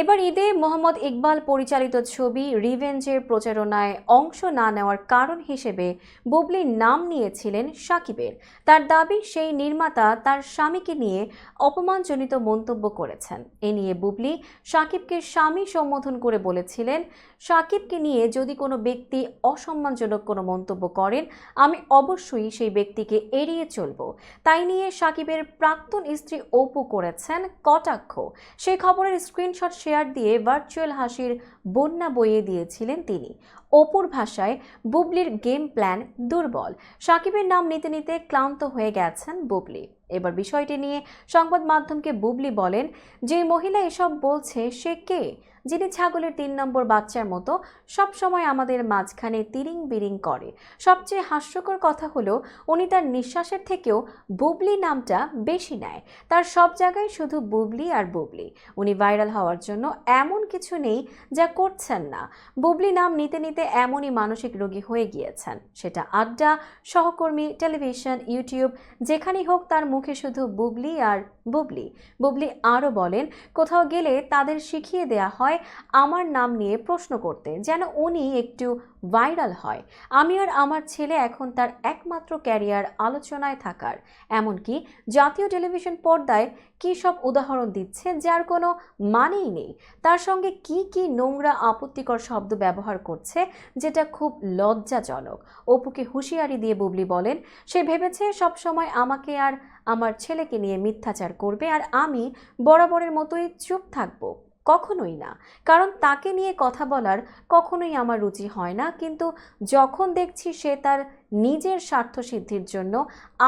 এবার ঈদে মোহাম্মদ ইকবাল পরিচালিত ছবি রিভেঞ্জের প্রচারণায় অংশ না নেওয়ার কারণ হিসেবে বুবলির নাম নিয়েছিলেন সাকিবের। তার দাবি, সেই নির্মাতা তার স্বামীকে নিয়ে অপমানজনিত মন্তব্য করেছেন। এ নিয়ে বুবলি সাকিবকে স্বামী সম্বোধন করে বলেছিলেন, সাকিবকে নিয়ে যদি কোনো ব্যক্তি অসম্মানজনক কোনো মন্তব্য করেন, আমি অবশ্যই সেই ব্যক্তিকে এড়িয়ে চলব। তাই নিয়ে সাকিবের প্রাক্তন স্ত্রী অপু করেছেন কটাক্ষ। সেই খবরের স্ক্রিনশট শেয়ার দিয়ে ভার্চুয়াল হাসির বন্যা বইয়ে দিয়েছিলেন তিনি। অপুর ভাষায় বুবলির গেম প্ল্যান দুর্বল। সাকিবের নাম নিতে নিতে ক্লান্ত হয়ে গেছেন বুবলি। এবার বিষয়টি নিয়ে সংবাদ মাধ্যমকে বুবলি বলেন, যে মহিলা এসব বলছে সে কে? যিনি ছাগলের তিন নম্বর বাচ্চার মতো, সব সময় আমাদের মাঝখানে তিরিং বিরিং করে। সবচেয়ে হাস্যকর কথা হলো, উনি তার নিঃশ্বাসের থেকেও বুবলি নামটা বেশি নেয়। তার সব জায়গায় শুধু বুবলি আর বুবলি। উনি ভাইরাল হওয়ার জন্য এমন কিছু নেই যা করছেন না। বুবলি নাম নিতে নিতে এমনই মানসিক রোগী হয়ে গিয়েছেন। সেটা আড্ডা, সহকর্মী, টেলিভিশন, ইউটিউব, যেখানেই হোক তার মুখে শুধু বুবলি আর বুবলি। বুবলি আরও বলেন, কোথাও গেলে তাদের শিখিয়ে দেয়া হয় আমার নাম নিয়ে প্রশ্ন করতে, যেন উনি একটু ভাইরাল হয়। আমি আর আমার ছেলে এখন তার একমাত্র ক্যারিয়ার আলোচনায় থাকার। এমনকি জাতীয় টেলিভিশন পর্দায় কী সব উদাহরণ দিচ্ছে, যার কোনো মানেই নেই। তার সঙ্গে কি কি নোংরা, আপত্তিকর শব্দ ব্যবহার করছে, যেটা খুব লজ্জাজনক। অপুকে হুঁশিয়ারি দিয়ে বুবলি বলেন, সে ভেবেছে সবসময় আমাকে আর আমার ছেলেকে নিয়ে মিথ্যাচার করবে, আর আমি বরাবরের মতোই চুপ থাকব। কখনোই না। কারণ তাকে নিয়ে কথা বলার কখনোই আমার রুচি হয় না। কিন্তু যখন দেখছি সে তার নিজের স্বার্থ সিদ্ধির জন্য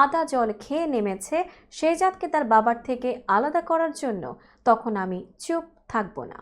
আদা জল খেয়ে নেমেছে সে জাতকে তার বাবার থেকে আলাদা করার জন্য, তখন আমি চুপ থাকব না।